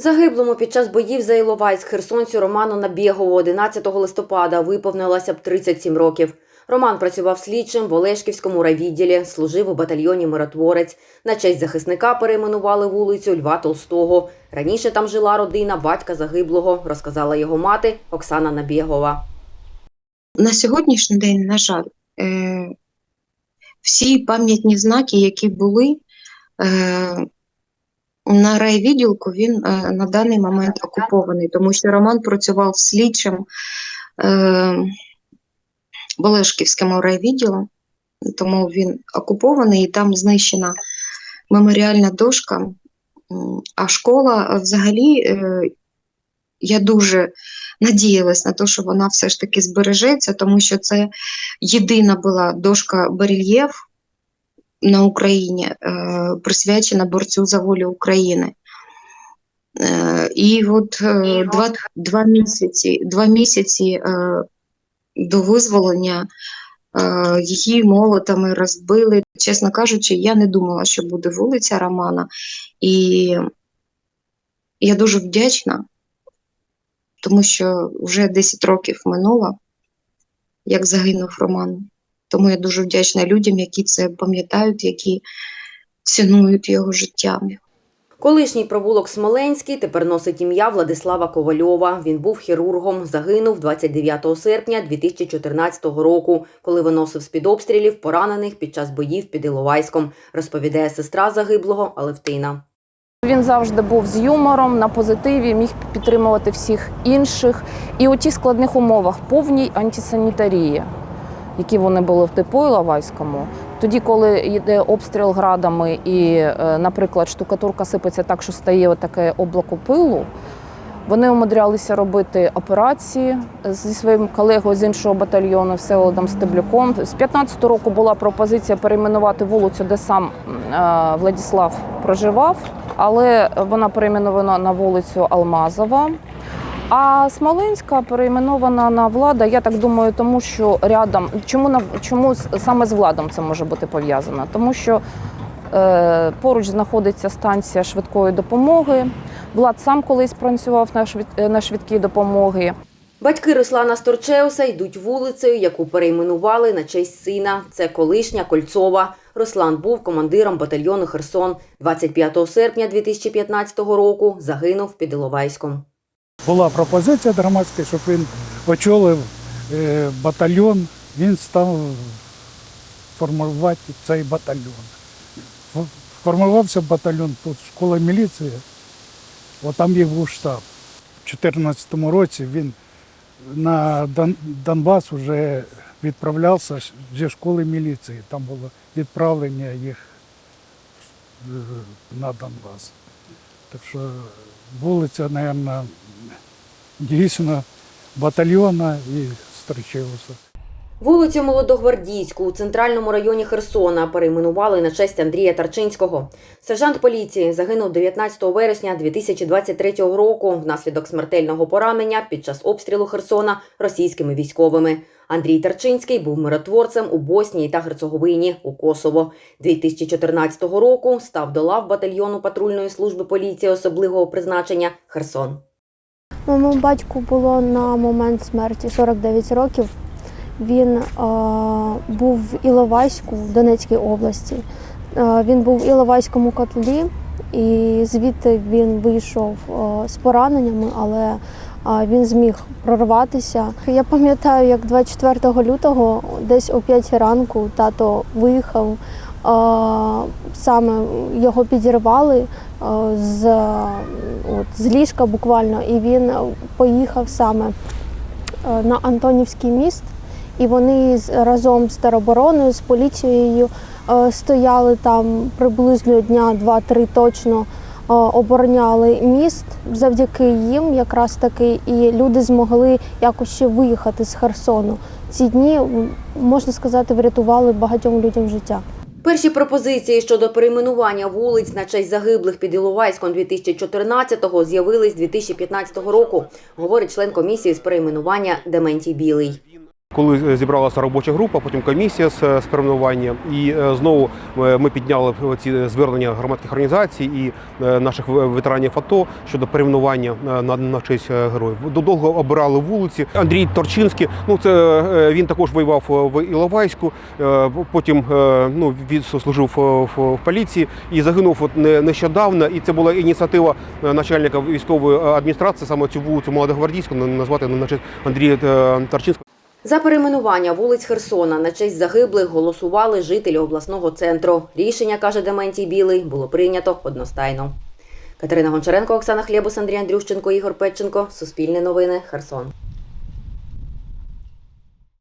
Загиблому під час боїв за Іловайськ херсонцю Роману Набєгову 11 листопада виповнилося б 37 років. Роман працював слідчим в Олешківському райвідділі, служив у батальйоні Миротворець. На честь захисника перейменували вулицю Льва Толстого. Раніше там жила родина батька загиблого, розказала його мати Оксана Набєгова. На сьогоднішній день, на жаль, е, всі пам'ятні знаки, які були е, на райвідділку, він е, на даний момент окупований, тому що Роман працював слідчим е, в Олешківському райвідділу, тому він окупований і там знищена меморіальна дошка. А школа взагалі, е, я дуже надіялась на те, що вона все ж таки збережеться, тому що це єдина була дошка барельєф на Україні, е, присвячена борцю за волю України. Е, і от е, два, два місяці, два місяці е, до визволення е, її молотами розбили. Чесно кажучи, я не думала, що буде вулиця Романа. І я дуже вдячна, тому що вже 10 років минуло, як загинув Роман. Тому я дуже вдячна людям, які це пам'ятають, які цінують його життя. Колишній провулок Смоленський тепер носить ім'я Владислава Ковальова. Він був хірургом, загинув 29 серпня 2014 року, коли виносив з-під обстрілів поранених під час боїв під Іловайськом, розповідає сестра загиблого Алевтина. Він завжди був з юмором на позитиві, міг підтримувати всіх інших. І у тих складних умовах повній антисанітарії, які вони були в депо Іловайському. Тоді, коли йде обстріл градами і, е, наприклад, штукатурка сипеться так, що стає таке облако пилу. Вони умудрялися робити операції зі своїм колегою з іншого батальйону Всеволодом Стеблюком. З 15 року була пропозиція перейменувати вулицю, де сам е, Владіслав проживав, але вона перейменована на вулицю Алмазова. А Смоленська перейменована на влада. Я так думаю, тому що рядом чому на чому саме з владом це може бути пов'язано? Тому що е, поруч знаходиться станція швидкої допомоги. Влад сам колись працював на, швид, е, на швидкій допомоги. Батьки Руслана Сторчеуса йдуть вулицею, яку перейменували на честь сина. Це колишня Кольцова. Руслан був командиром батальйону Херсон. 25 серпня 2015 року загинув під Іловайськом. Була пропозиція громадська, щоб він очолив е, батальйон, він став формувати цей батальйон. Формувався батальйон тут школа міліції, там їх був штаб. У 2014 році він на Донбас вже відправлявся зі школи міліції. Там було відправлення їх е, на Донбас. Так що вулиця, мабуть, дійсно батальйона і Строчилося. Вулицю Молодогвардійську у центральному районі Херсона перейменували на честь Андрія Тарчинського. Сержант поліції загинув 19 вересня 2023 року внаслідок смертельного поранення під час обстрілу Херсона російськими військовими. Андрій Тарчинський був миротворцем у Боснії та Герцеговині у Косово. 2014 року став до лав батальйону патрульної служби поліції особливого призначення Херсон. Моєму батьку було на момент смерті 49 років. Він е, був в Іловайську в Донецькій області. Е, він був в Іловайському котлі, і звідти він вийшов е, з пораненнями, але е, він зміг прорватися. Я пам'ятаю, як 24 лютого, десь о 5 ранку, тато виїхав. е, Саме його підірвали з, от, з ліжка буквально, і він поїхав саме е, на Антонівський міст, і вони разом з теробороною, з поліцією е, стояли там приблизно дня два-три точно. е, Обороняли міст завдяки їм, якраз таки, і люди змогли якось ще виїхати з Херсону. Ці дні, можна сказати, врятували багатьом людям життя. Перші пропозиції щодо перейменування вулиць на честь загиблих під Іловайськом 2014-го з'явились 2015 року, говорить член комісії з перейменування Дементій Білий. Коли е, зібралася робоча група, потім комісія з, з перейменування, і е, знову е, ми підняли ці звернення громадських організацій і е, наших ветеранів АТО щодо перейменування е, на, на честь е, героїв. Довго обирали вулиці. Андрій Торчинський, ну це е, він також воював е, в Іловайську. е, Потім е, ну він служив е, в, поліції і загинув от не- нещодавно. І це була ініціатива е, начальника військової адміністрації, саме цю вулицю Молодогвардійську назвати на честь Андрія е, Торчинського. За перейменування вулиць Херсона на честь загиблих голосували жителі обласного центру. Рішення, каже Дементій Білий, було прийнято одностайно. Катерина Гончаренко, Оксана Хлєбус, Андрій Андрющенко, Ігор Петченко. Суспільне новини. Херсон.